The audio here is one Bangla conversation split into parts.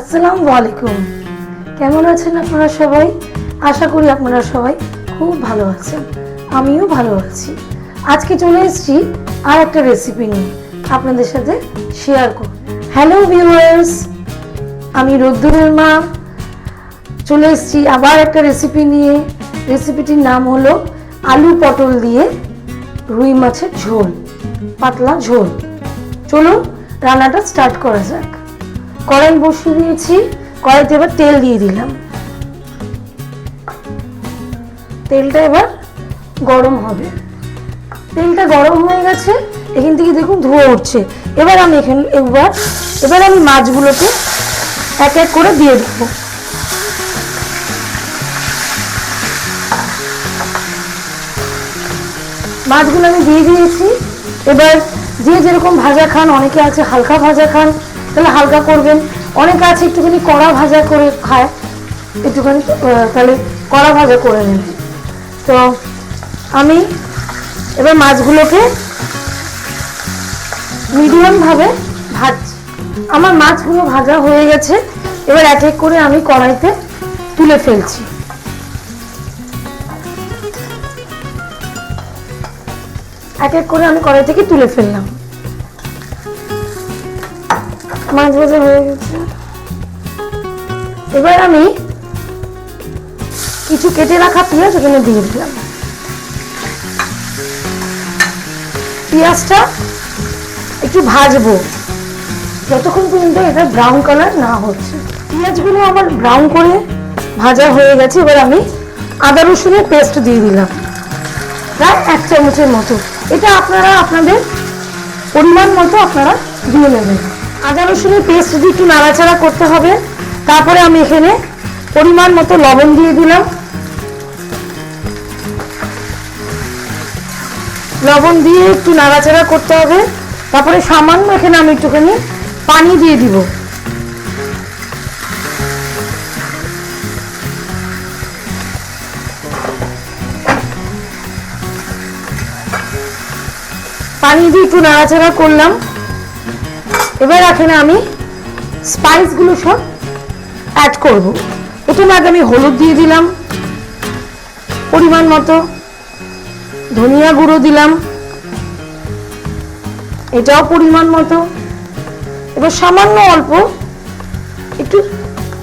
আসসালামু আলাইকুম। কেমন আছেন আপনারা সবাই? আশা করি আপনারা সবাই খুব ভালো আছেন। আমিও ভালো আছি। আজকে চলে এসেছি আর একটা রেসিপি নিয়ে আপনাদের সাথে শেয়ার করব হ্যালো ভিউয়ার্স আমি রোদ্দুরের মা। চলে এসেছি আবার একটা রেসিপি নিয়ে। রেসিপিটির নাম হলো আলু পটল দিয়ে রুই মাছের ঝোল, পাতলা ঝোল। চলুন রান্নাটা স্টার্ট করা যাক। কড়াই বসিয়ে দিয়েছি। কড়াইতে এবার তেল দিয়ে দিলাম। তেলটা এবার গরম হবে। তেলটা গরম হয়ে গেছে, এখান থেকে দেখুন ধোয়া উঠছে। এবার আমি এখানে, এবার এবার আমি মাছগুলোকে এক এক করে দিয়ে দেবো। মাছগুলো আমি দিয়ে দিয়েছি। এবার যে যেরকম ভাজা খান, অনেকে আছে হালকা ভাজা খান তাহলে হালকা করবেন। অনেকে আছে একটুখানি কড়া ভাজা করে খায়। একটুখানি তাহলে কড়া ভাজা করে নেবেন তো আমি এবার মাছগুলোকে মিডিয়ামভাবে ভাজছি। আমার মাছগুলো ভাজা হয়ে গেছে। এবার এক এক করে আমি কড়াইতে তুলে ফেলছি। এক এক করে আমি কড়াই থেকে তুলে ফেললাম। মাছ ভাজা হয়ে গেছে। এবার আমি কিছু কেটে রাখা পেঁয়াজ ওখানে দিয়ে দিলাম। পেঁয়াজটা একটু ভাজবো। যতক্ষণ পর্যন্ত এটা ব্রাউন কালার না হচ্ছে। পেঁয়াজগুলো আমার ব্রাউন করে ভাজা হয়ে গেছে, এবার আমি আদা রসুনের পেস্ট দিয়ে দিলাম। প্রায় এক চামচের মতো। এটা আপনারা আপনাদের পরিমাণ মতো আপনারা দিয়ে নেবেন। আদা রসুনের পেস্ট দিয়ে একটু নাড়াচাড়া করতে হবে। তারপরে আমি এখানে পরিমাণ মতো লবণ দিয়ে দিলাম। লবণ দিয়ে একটু নাড়াচাড়া করতে হবে। তারপরে সামান্য এখানে আমি একটুখানি পানি দিয়ে দিব। পানি দিয়ে একটু নাড়াচাড়া করলাম। এবার এখানে আমি স্পাইসগুলো সব অ্যাড করব। প্রথমে আগে আমি হলুদ দিয়ে দিলাম, পরিমাণ মতো। ধনিয়া গুঁড়ো দিলাম, এটাও পরিমাণ মতো। এবার সামান্য অল্প একটু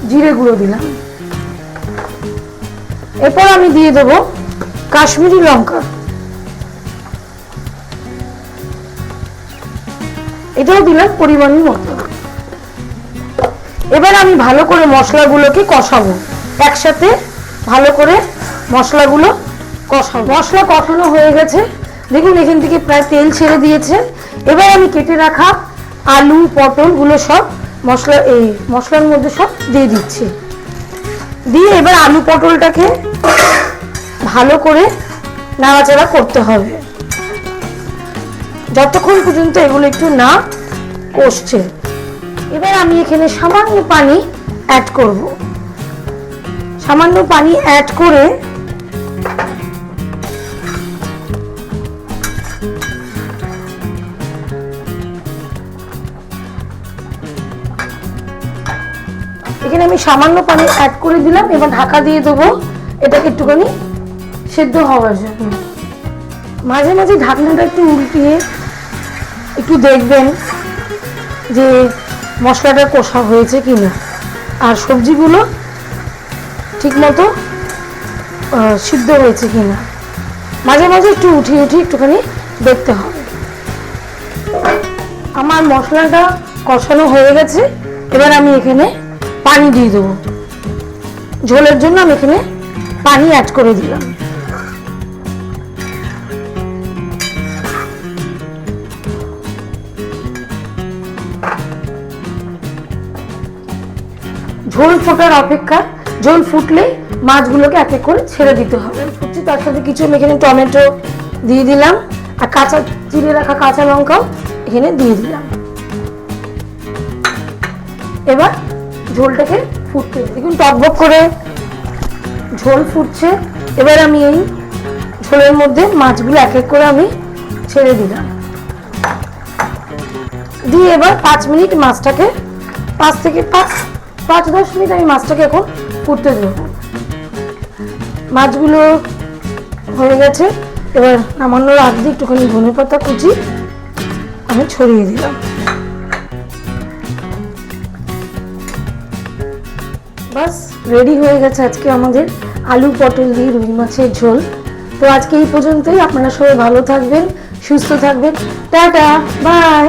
জিরে গুঁড়ো দিলাম। এরপর আমি দিয়ে দেবো কাশ্মীরি লঙ্কা। এটাও দিলাম পরিমাণ মতো। এবার আমি ভালো করে মশলাগুলোকে কষাবো। একসাথে ভালো করে মশলাগুলো কষাবো। মশলা কষানো হয়ে গেছে। দেখুন, এখান থেকে প্রায় তেল ছেড়ে দিয়েছে। এবার আমি কেটে রাখা আলু পটলগুলো সব মশলা, এই মশলার মধ্যে সব দিয়ে দিচ্ছি। দিয়ে এবার আলু, পটলটাকে ভালো করে নাড়াচাড়া করতে হবে। যতক্ষণ পর্যন্ত এগুলো একটু না কষছে, এবার আমি এখানে সামান্য পানি অ্যাড করব। সামান্য পানি অ্যাড করে এখানে আমি সামান্য পানি অ্যাড করে দিলাম, এবার ঢাকা দিয়ে দেবো। এটাকে একটুখানি সেদ্ধ হওয়ার জন্য। মাঝে মাঝে ঢাকনাটা একটু উল্টিয়ে একটু দেখবেন যে মশলাটা কষা হয়েছে কি না আর সবজিগুলো ঠিকমতো সিদ্ধ হয়েছে কি না মাঝে মাঝে একটু উঠিয়ে উঠিয়ে একটুখানি দেখতে হবে। আমার মশলাটা কষানো হয়ে গেছে, এবার আমি এখানে পানি দিয়ে দেবো। ঝোলের জন্য আমি এখানে পানি অ্যাড করে দিলাম। ঝোল ফোটার অপেক্ষা ঝোল ফুটলে মাছগুলোকে এক এক করে ছেড়ে দিতে হবে। ফুটছে, তার সাথে কিছু এখানে টমেটো দিয়ে দিলাম, আর কাঁচা, চিড়ে রাখা কাঁচা লঙ্কাও এখানে দিয়ে দিলাম। এবার ঝোলটাকে ফুটতে। দেখুন টকবক করে ঝোল ফুটছে। এবার আমি এই ঝোলের মধ্যে মাছগুলো এক এক করে আমি ছেড়ে দিলাম। দিয়ে এবার পাঁচ মিনিট মাছটাকে পাঁচ থেকে পাঁচ পাঁচ দশ মিনিট আমি মাছটাকে এখন করতে দেবো। মাছগুলো হয়ে গেছে। এবার নামানোর আগ দিয়ে একটুখানি ধনে পাতা কুচি আমি ছড়িয়ে দিলাম। বাস রেডি হয়ে গেছে আজকে আমাদের আলু পটল দিয়ে রুই মাছের ঝোল। তো আজকে এই পর্যন্তই। আপনারা সবাই ভালো থাকবেন, সুস্থ থাকবেন। Tata, bye.